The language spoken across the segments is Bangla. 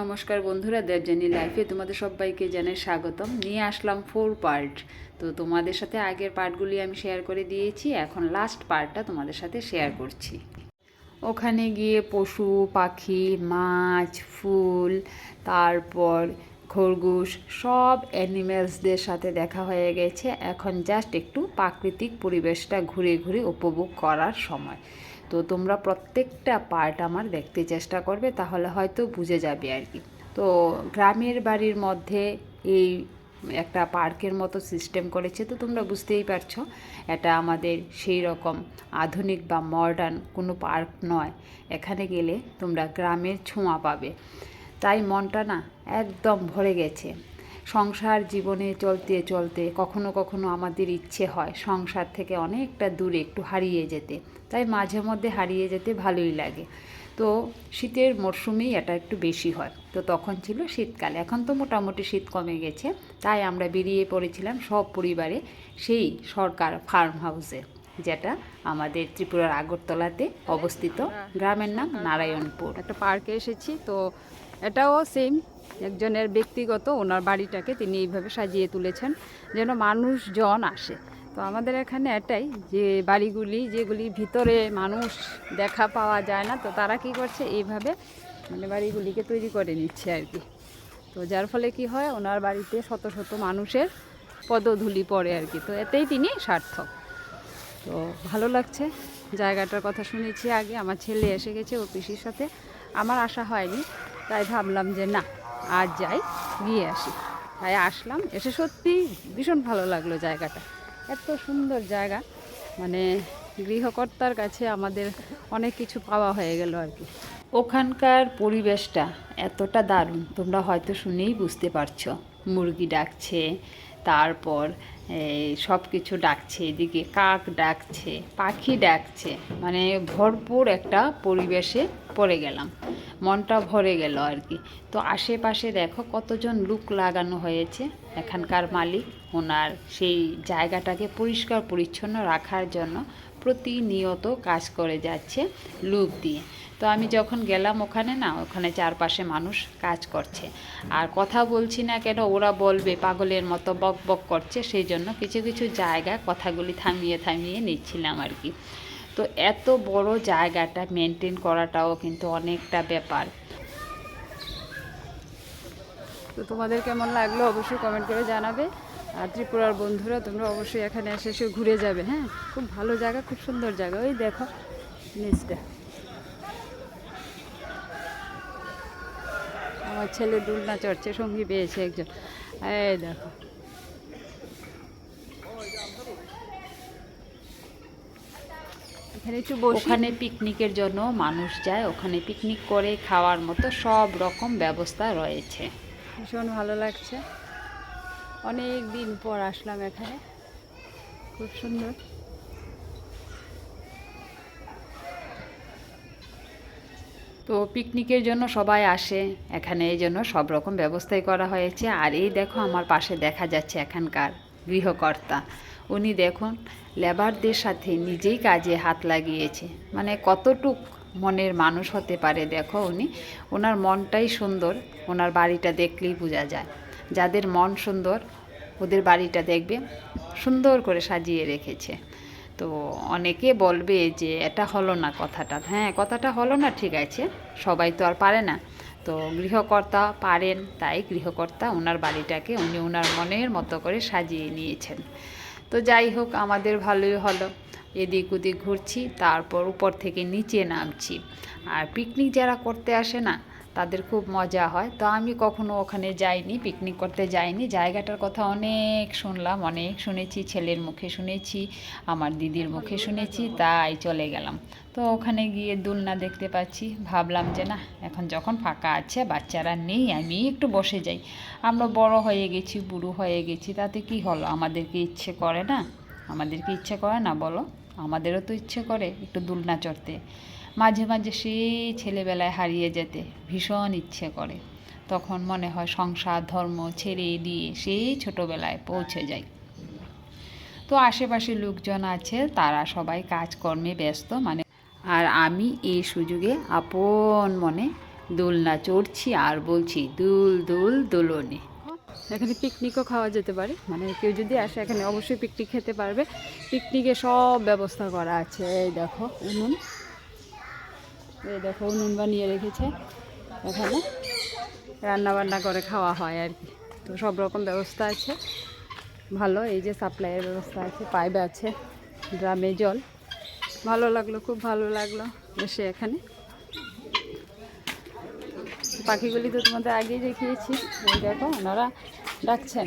নমস্কার বন্ধুরা দেবজানি লাইফে তোমাদের সবাইকে জানাই স্বাগতম। নিয়ে আসলাম ফোর পার্ট তো তোমাদের সাথে আগের পার্টগুলি আমি শেয়ার করে দিয়েছি, এখন লাস্ট পার্টটা তোমাদের সাথে শেয়ার করছি। ওখানে গিয়ে পশু, পাখি, মাছ, ফুল, তারপর খরগোশ, সব অ্যানিমেলসদের সাথে দেখা হয়ে গেছে। এখন জাস্ট একটু প্রাকৃতিক পরিবেশটা ঘুরে ঘুরে উপভোগ করার সময়। তো তোমরা প্রত্যেকটা পার্ট আমার দেখতে চেষ্টা করবে, তাহলে হয়তো বুঝে যাবে আর কি। তো গ্রামের বাড়ির মধ্যে এই একটা পার্কের মতো সিস্টেম করেছে, তো তোমরা বুঝতেই পারছ, এটা আমাদের সেই রকম আধুনিক বা মডার্ন কোনো পার্ক নয়। এখানে গেলে তোমরা গ্রামের ছোঁয়া পাবে। তাই মনটা না একদম ভরে গেছে। সংসার জীবনে চলতে চলতে কখনো কখনো আমাদের ইচ্ছে হয় সংসার থেকে অনেকটা দূরে একটু হারিয়ে যেতে। তাই মাঝে মধ্যে হারিয়ে যেতে ভালোই লাগে। তো শীতের মরশুমেই এটা একটু বেশি হয়। তো তখন ছিল শীতকাল। এখন তো মোটামুটি শীত কমে গেছে। তাই আমরা বেরিয়ে পড়েছিলাম সব পরিবারে সেই সরকার ফার্ম হাউসে যেটা আমাদের ত্রিপুরার আগরতলাতে অবস্থিত। গ্রামের নাম নারায়ণপুর। একটা পার্কে এসেছি। তো এটাও সেম একজনের ব্যক্তিগত ওনার বাড়িটাকে তিনি এইভাবে সাজিয়ে তুলেছেন যেন মানুষজন আসে। তো আমাদের এখানে এটাই যে বাড়িগুলি যেগুলি ভিতরে মানুষ দেখা পাওয়া যায় না, তো তারা কি করছে? এইভাবে মানে বাড়িগুলিকে তৈরি করে নিচ্ছে আর কি। তো যার ফলে কি হয়? ওনার বাড়িতে শত শত মানুষের পদধূলি পড়ে আর কি। তো এতেই তিনি সার্থক। তো ভালো লাগছে। জায়গাটার কথা শুনেছি আগে। আমার ছেলে এসে গেছে ও পিসির সাথে। আমার আশা হয়নি। তাই ভাবলাম যে না আজ যাই, গিয়ে আসি। তাই আসলাম, এসে সত্যি ভীষণ ভালো লাগল জায়গাটা। এত সুন্দর জায়গা। মানে গৃহকর্তার কাছে আমাদের অনেক কিছু পাওয়া হয়ে গেল আর কি। ওখানকার পরিবেশটা এতটা দারুণ, তোমরা হয়তো শুনেই বুঝতে পারছ। মুরগি ডাকছে, তারপর সব কিছু ডাকছে, এদিকে কাক ডাকছে, পাখি ডাকছে। মানে ভরপুর একটা পরিবেশে পড়ে গেলাম। মনটা ভরে গেল আর কি তো আশেপাশে দেখো কতজন লুক লাগানো হয়েছে। এখানকার মালিক, ওনার সেই জায়গাটাকে পরিষ্কার পরিচ্ছন্ন রাখার জন্য প্রতিনিয়ত কাজ করে যাচ্ছে লুক দিয়ে। তো আমি যখন গেলাম ওখানে না, ওখানে চারপাশে মানুষ কাজ করছে। আর কথা বলছি না কেন, ওরা বলবে, পাগলের মতো বক বক করছে। সেই জন্য কিছু কিছু জায়গায় কথাগুলি থামিয়ে থামিয়ে নিচ্ছিলাম আর কি তো এত বড় জায়গাটা মেনটেন করাটাও কিন্তু অনেকটা ব্যাপার। তো তোমাদের কেমন লাগল অবশ্যই কমেন্ট করে জানাবে। আর ত্রিপুরার বন্ধুরা, তোমরা অবশ্যই এখানে এসে এসে ঘুরে যাবে হ্যাঁ? খুব ভালো জায়গা, খুব সুন্দর জায়গা। ওই দেখো, নিচটা। আমার ছেলে দুলনা চড়ছে, সঙ্গী পেয়েছে একজন। এই দেখো। এখানে একটু ওখানে পিকনিকের জন্য মানুষ যায় ওখানে পিকনিক করে খাওয়ার মতো সব রকম ব্যবস্থা রয়েছে। ভীষণ ভালো লাগছে। অনেক দিন পর আসলাম এখানে। খুব সুন্দর। তো পিকনিকের জন্য সবাই আসে এখানে এই জন্য সব রকম ব্যবস্থাই করা হয়েছে। আর এই দেখো আমার পাশে দেখা যাচ্ছে এখানকার গৃহকর্তা। উনি দেখুন, লেবারদের সাথে নিজেই কাজে হাত লাগিয়েছে। মানে কতটুক মনের মানুষ হতে পারে দেখো উনি। ওনার মনটাই সুন্দর, ওনার বাড়িটা দেখলেই বোঝা যায়। যাদের মন সুন্দর, ওদের বাড়িটা দেখবে, সুন্দর করে সাজিয়ে রেখেছে। তো অনেকে বলবে যে, এটা হলো না কথাটা। হ্যাঁ কথাটা হলো না, ঠিক আছে, সবাই তো আর পারে না। তো গৃহকর্তা পারেন, তাই গৃহকর্তা ওনার বাড়িটাকে উনি ওনার মনের মতো করে সাজিয়ে নিয়েছেন। তো যাই হোক, আমাদের ভালোই হলো। এদিক ওদিক ঘুরছি, তারপর উপর থেকে নিচে নামছি। আর পিকনিক যারা করতে আসে না তাদের খুব মজা হয়। তো আমি কখনো ওখানে যাইনি পিকনিক করতে যাইনি। জায়গাটার কথা অনেক শুনলাম, অনেক শুনেছি, ছেলের মুখে শুনেছি, আমার দিদির মুখে শুনেছি, তাই চলে গেলাম। তো ওখানে গিয়ে দুলনা দেখতে পাচ্ছি, ভাবলাম যে না, এখন যখন ফাঁকা আছে, বাচ্চারা নেই, আমি একটু বসে যাই। আমরা বড় হয়ে গেছি, বুড়ো হয়ে গেছি, তাতে কি হলো? আমাদেরকে ইচ্ছে করে না? আমাদেরকে ইচ্ছে করে না বলো? আমাদেরও তো ইচ্ছে করে একটু দুলনা চড়তে। মাঝে মাঝে সেই ছেলেবেলায় হারিয়ে যেতে ভীষণ ইচ্ছে করে। তখন মনে হয় সংসার, ধর্ম ছেড়ে দিয়ে সেই ছোটোবেলায় পৌঁছে যায় তো আশেপাশে লোকজন আছে, তারা সবাই কাজকর্মে ব্যস্ত মানে আর আমি এই সুযোগে আপন মনে দোলনা চড়ছি আর বলছি, দুল দুল, দোলনে। এখানে পিকনিকও খাওয়া যেতে পারে মানে কেউ যদি আসে এখানে অবশ্যই পিকনিক খেতে পারবে। পিকনিকে সব ব্যবস্থা করা আছে, এই দেখো, উনুন। এই দেখো, নুন বানিয়ে রেখেছে। এখানে রান্না বান্না করে খাওয়া হয় আর কি। তো সব রকম ব্যবস্থা আছে। ভালো, এই যে সাপ্লাইয়ের ব্যবস্থা আছে, পাইপ আছে, ড্রামে জল। ভালো লাগল, খুব ভালো লাগল এসে এখানে। পাখিগুলি তো তোমাদের আগেই দেখিয়েছি। দেখো, ওনারা ডাকছেন।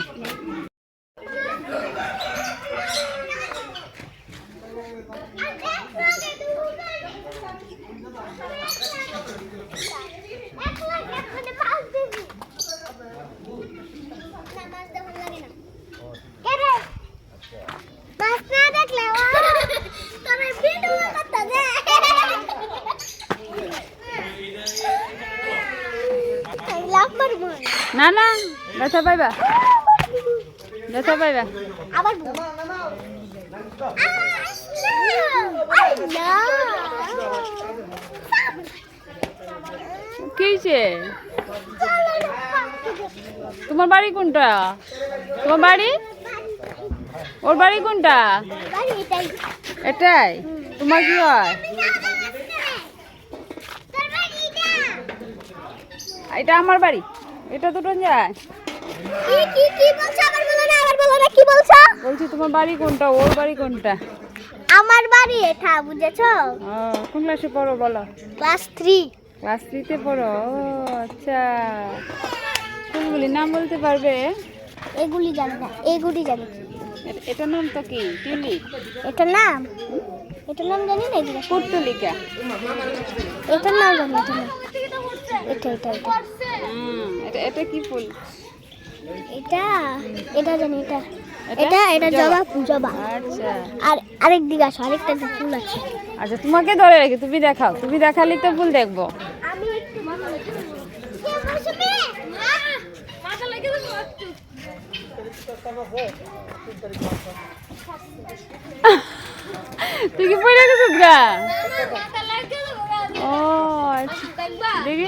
না না ব্যথা পাইবা। ব্যথা পাইবা। আবার তোমার বাড়ি কোনটা? তোমার বাড়ি? ওর বাড়ি কোনটা? এটাই। তোমার কি হয়? এটা আমার বাড়ি। এটা দুটো যায়। কি কি বলছো আবার বলো না আবার বলো না কি বলছো বলছি তোমার বাড়ি কোনটা? ওর বাড়ি কোনটা? আমার বাড়ি এটা বুঝেছ? কোন ক্লাসে পড়ো বলো? ক্লাস থ্রি ক্লাস থ্রিতে পড়ো? ও আচ্ছা। ফুলগুলির নাম বলতে পারবে? এগুলি জানি না এগুলি জানি। এটার নামটা কি? টিউলিপ? এটার নাম? এটার নাম জানি না এগুলো পুর্তলিকা এটার নাম জানি নাম। এটা এটা এটা। এটা এটা কি ফুল? এটা এটা জানি এটা। এটা? এটা জবা। জবা আচ্ছা। আর আরেক দিকে আসো আরেকটা ফুল আছে। আচ্ছা তোমাকে ধরে রেখে তুমি দেখাও। তুমি দেখালেই তো ফুল দেখব। আমি একটু তুই কি পড়ে গেছিস গা ও আচ্ছা। দেখি।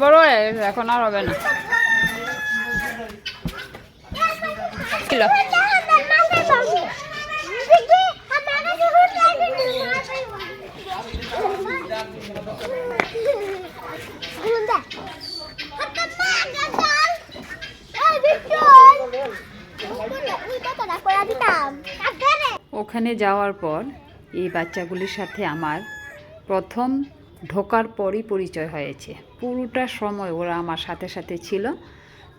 বড় এখন আর হবে না। ওখানে যাওয়ার পর এই বাচ্চাগুলির সাথে আমার প্রথম ঢোকার পরই পরিচয় হয়েছে। পুরোটা সময় ওরা আমার সাথে সাথে ছিল।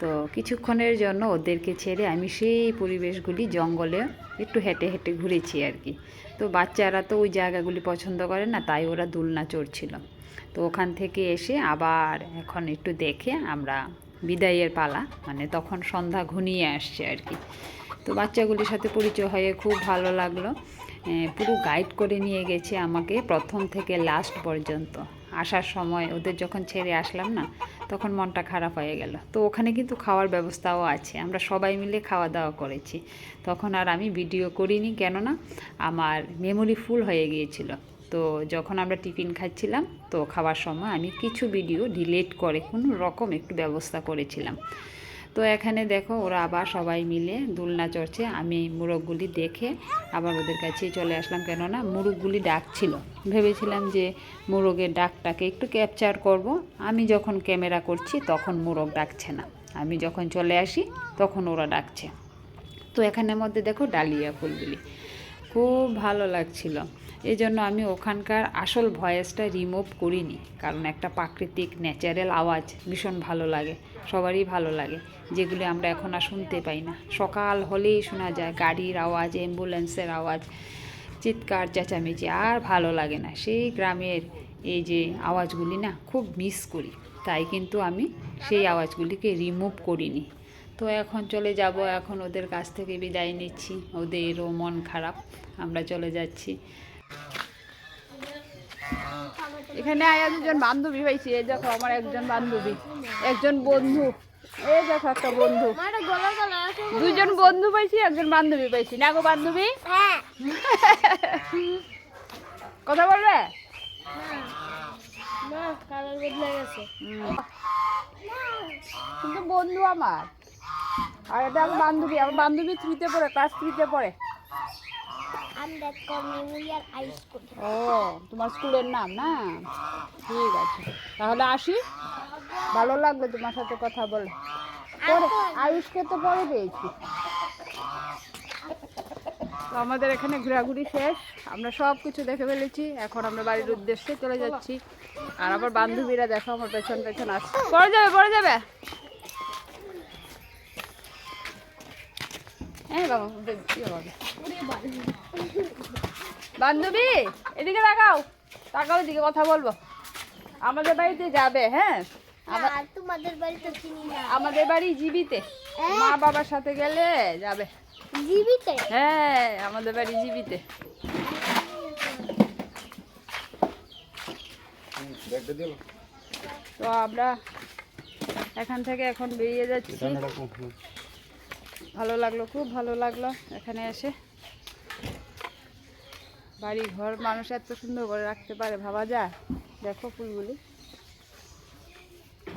তো কিছুক্ষণের জন্য ওদেরকে ছেড়ে আমি সেই পরিবেশগুলি জঙ্গলে একটু হেঁটে হেঁটে ঘুরেছি আর কি। তো বাচ্চারা তো ওই জায়গাগুলি পছন্দ করে না, তাই ওরা দুলনা চড়ছিল। তো ওখান থেকে এসে আবার এখন একটু দেখে আমরা বিদায়ের পালা মানে তখন সন্ধ্যা ঘনিয়ে আসছে আর কি। তো বাচ্চাগুলির সাথে পরিচয় হয়ে খুব ভালো লাগল। পুরো গাইড করে নিয়ে গেছে আমাকে প্রথম থেকে লাস্ট পর্যন্ত। আসার সময় ওদের যখন ছেড়ে আসলাম না, তখন মনটা খারাপ হয়ে গেল। তো ওখানে কিন্তু খাওয়ার ব্যবস্থাও আছে, আমরা সবাই মিলে খাওয়া দাওয়া করেছি। তখন আর আমি ভিডিও করিনি, কেননা আমার মেমোরি ফুল হয়ে গিয়েছিল। তো যখন আমরা টিফিন খাচ্ছিলাম, তো খাওয়ার সময় আমি কিছু ভিডিও ডিলেট করে কোনো রকম একটু ব্যবস্থা করেছিলাম। তো এখানে দেখো ওরা আবার সবাই মিলে দোলনা চড়ছে। আমি মুরগগুলি দেখে আবার ওদের কাছে চলে আসলাম, কেননা মুরগগুলি ডাকছিল। ভেবেছিলাম যে মুরগের ডাকটাকে একটু ক্যাপচার করব। আমি যখন ক্যামেরা করছি তখন মুরগ ডাকছে না। আমি যখন চলে আসি তখন ওরা ডাকছে। তো এখানের মধ্যে দেখো ডালিয়া ফুলগুলি। খুব ভালো লাগছিল। এই জন্য আমি ওখানকার আসল ভয়েসটা রিমুভ করিনি। কারণ একটা প্রাকৃতিক, ন্যাচারাল আওয়াজ ভীষণ ভালো লাগে, সবারই ভালো লাগে। যেগুলি আমরা এখন আর শুনতে পাই না। সকাল হলেই শোনা যায় গাড়ির আওয়াজ অ্যাম্বুলেন্সের আওয়াজ, চিৎকার, চেঁচামেচি, আর ভালো লাগে না। সেই গ্রামের এই যে আওয়াজগুলি না খুব মিস করি। তাই কিন্তু আমি সেই আওয়াজগুলিকে রিমুভ করিনি। তো এখন চলে যাব, এখন ওদের কাছ থেকে বিদায় নিচ্ছি। ওদেরও মন খারাপ, আমরা চলে যাচ্ছি। এখানে আয়া দুজন বান্ধবী হয়েছি, এই দেখো আমার একজন বান্ধবী, একজন বন্ধু। এই দেখো একটা বন্ধু। দুজন বন্ধু পাইছি একজন বান্ধবী পাইছি। না গো বান্ধবী? হ্যাঁ। কথা বলবে? গেছে। কিন্তু বন্ধু আমার। আর এটা আমার বান্ধবী আমার বান্ধবী থ্রিতে পড়ে ক্লাস থ্রিতে পড়ে। ও তোমার স্কুলের নাম না? ঠিক আছে। তাহলে আসি। ভালো লাগল তোমার সাথে কথা বলে। পরে আয়ুষকে তো পরে পেয়েছি। তো আমাদের এখানে ঘোরাঘুরি শেষ। আমরা সব কিছু দেখে ফেলেছি। এখন আমরা বাড়ির উদ্দেশ্যে চলে যাচ্ছি। আর আমার বান্ধবীরা দেখো আমার পেছন পেছন আসছে পরে যাবে পরে যাবে। হ্যাঁ বাবা বাবা। বান্ধবী এদিকে তাকাও। তাকাও এদিকে কথা বলব। আমাদের বাড়িতে যাবে হ্যাঁ? তোমাদের বাড়ি তো চিনি না। আমাদের বাড়ি জীবিতে। মা বাবার সাথে গেলে যাবে। জীবিতে? হ্যাঁ আমাদের বাড়ি জীবিতে। তো আমরা এখান থেকে এখন বেরিয়ে যাচ্ছি। ভালো লাগল খুব ভালো লাগল এখানে এসে। বাড়ি ঘর মানুষ এত সুন্দর করে রাখতে পারে, ভাবা যায়? দেখো ফুলগুলি।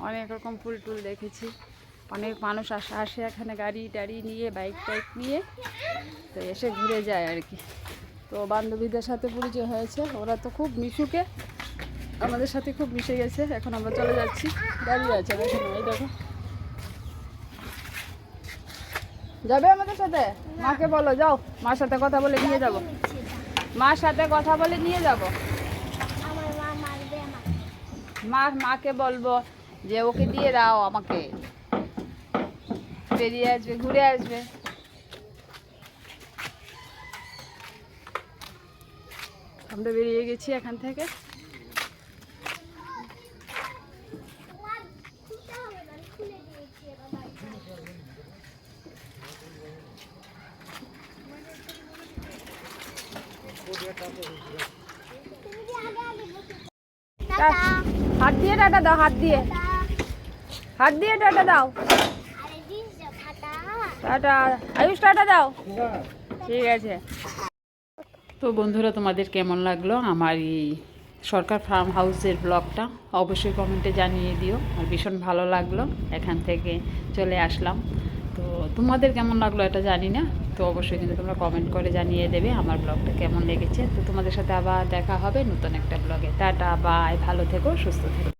অনেক রকম ফুল টুল দেখেছি। অনেক মানুষ আসে আসে এখানে গাড়ি টাড়ি নিয়ে, বাইক টাইক নিয়ে, তো এসে ঘুরে যায় আর কি। তো বান্ধবীদের সাথে পরিচয় হয়েছে। ওরা তো খুব মিশুকে, আমাদের সাথে খুব মিশে গেছে। এখন আমরা চলে যাচ্ছি। দাঁড়িয়ে আছে এই দেখো। যাবে আমাদের সাথে? মাকে বলো, যাও, মার সাথে কথা বলে নিয়ে যাব। মার সাথে কথা বলে নিয়ে যাব? আমার মা মারবে আমাকে। মা মাকে বলব যে ওকে দিয়ে দাও আমাকে। বেরিয়ে আসবে ঘুরে আসবে। আমরা বেরিয়ে গেছি এখান থেকে খুলতে হবে না খুলে দিয়েছি এবার তুমি কি আগে আগে বসে টা- হাত দিয়ে টাটা দাও হাত দিয়ে। হাত দিয়ে টাটা দাও। টাটা। আয়ুষ, টাটা দাও। ঠিক আছে। তো বন্ধুরা, তোমাদের কেমন লাগল আমার এই সরকার ফার্ম হাউসের ব্লগটা? অবশ্যই কমেন্টে জানিয়ে দিও। আর ভীষণ ভালো লাগল এখান থেকে চলে আসলাম। তো তোমাদের কেমন লাগল এটা জানি না। তো অবশ্যই কিন্তু তোমরা কমেন্ট করে জানিয়ে দেবে আমার ব্লগটা কেমন লেগেছে। তো তোমাদের সাথে আবার দেখা হবে নতুন একটা ব্লগে। Tata, bye. ভালো থেকো, সুস্থ থেকো।